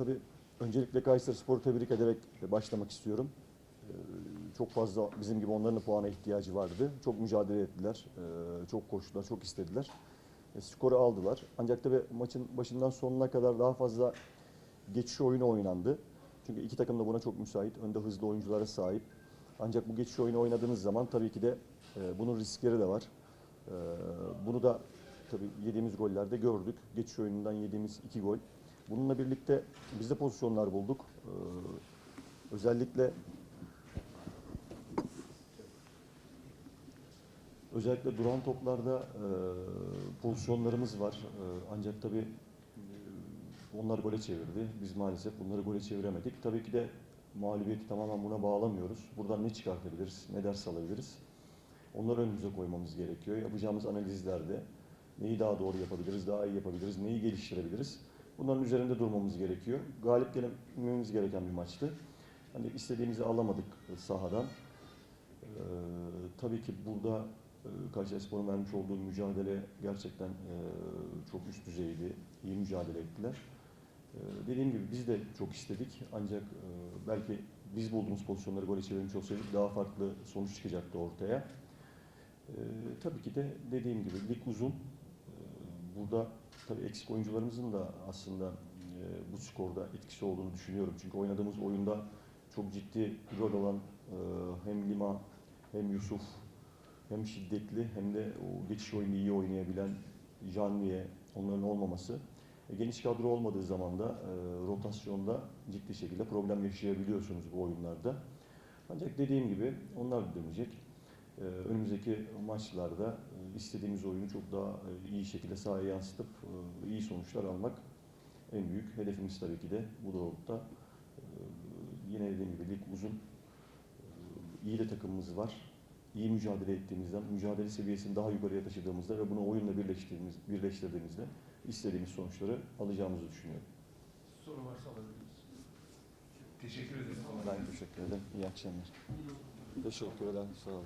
tabii öncelikle Kayseri Spor'u tebrik ederek başlamak istiyorum. Ee, çok fazla bizim gibi onların puana ihtiyacı vardı. Çok mücadele ettiler, ee, çok koştular, çok istediler. E, skoru aldılar. Ancak tabii maçın başından sonuna kadar daha fazla geçiş oyunu oynandı. Çünkü iki takım da buna çok müsait. Önde hızlı oyunculara sahip. Ancak bu geçiş oyunu oynadığınız zaman tabii ki de e, bunun riskleri de var. E, bunu da tabii yediğimiz gollerde gördük. Geçiş oyunundan yediğimiz iki gol. Bununla birlikte biz de pozisyonlar bulduk. E, özellikle özellikle duran toplarda e, pozisyonlarımız var. E, ancak tabii e, onlar gole çevirdi. Biz maalesef bunları gole çeviremedik. Tabii ki de mağlubiyeti tamamen buna bağlamıyoruz. Buradan ne çıkartabiliriz, ne ders alabiliriz? Onları önümüze koymamız gerekiyor. Yapacağımız analizlerde neyi daha doğru yapabiliriz, daha iyi yapabiliriz, neyi geliştirebiliriz? Bunların üzerinde durmamız gerekiyor. Galip gelmemiz gereken bir maçtı. Hani istediğimizi alamadık sahadan. Ee, tabii ki burada e, Kayserispor'un vermiş olduğu mücadele gerçekten e, çok üst düzeydi. İyi mücadele ettiler. Ee, dediğim gibi biz de çok istedik ancak e, belki biz bulduğumuz pozisyonları gole çevirmiş olsaydık daha farklı sonuç çıkacaktı ortaya. Ee, tabii ki de dediğim gibi lig uzun. Burada tabii eksik oyuncularımızın da aslında e, bu skorda etkisi olduğunu düşünüyorum. Çünkü oynadığımız oyunda çok ciddi rol olan e, hem Lima hem Yusuf hem şiddetli hem de o geçiş oyunu iyi oynayabilen Janvier onların olmaması e, geniş kadro olmadığı zaman da e, rotasyonda ciddi şekilde problem yaşayabiliyorsunuz bu oyunlarda. Ancak dediğim gibi onlar da dönecek. E, önümüzdeki maçlarda e, istediğimiz oyunu çok daha e, iyi şekilde sahaya yansıtıp e, iyi sonuçlar almak en büyük hedefimiz tabii ki de bu doğrultuda. E, yine dediğim gibi lig uzun. E, iyi de takımımız var. İyi mücadele ettiğimizden, mücadele seviyesini daha yukarıya taşıdığımızda ve bunu oyunla birleştirdiğimiz, birleştirdiğimizde istediğimiz sonuçları alacağımızı düşünüyorum. Soru varsa alabiliriz. Teşekkür ederim. Ben teşekkür ederim. İyi akşamlar. Teşekkür ederim. Sağ olun.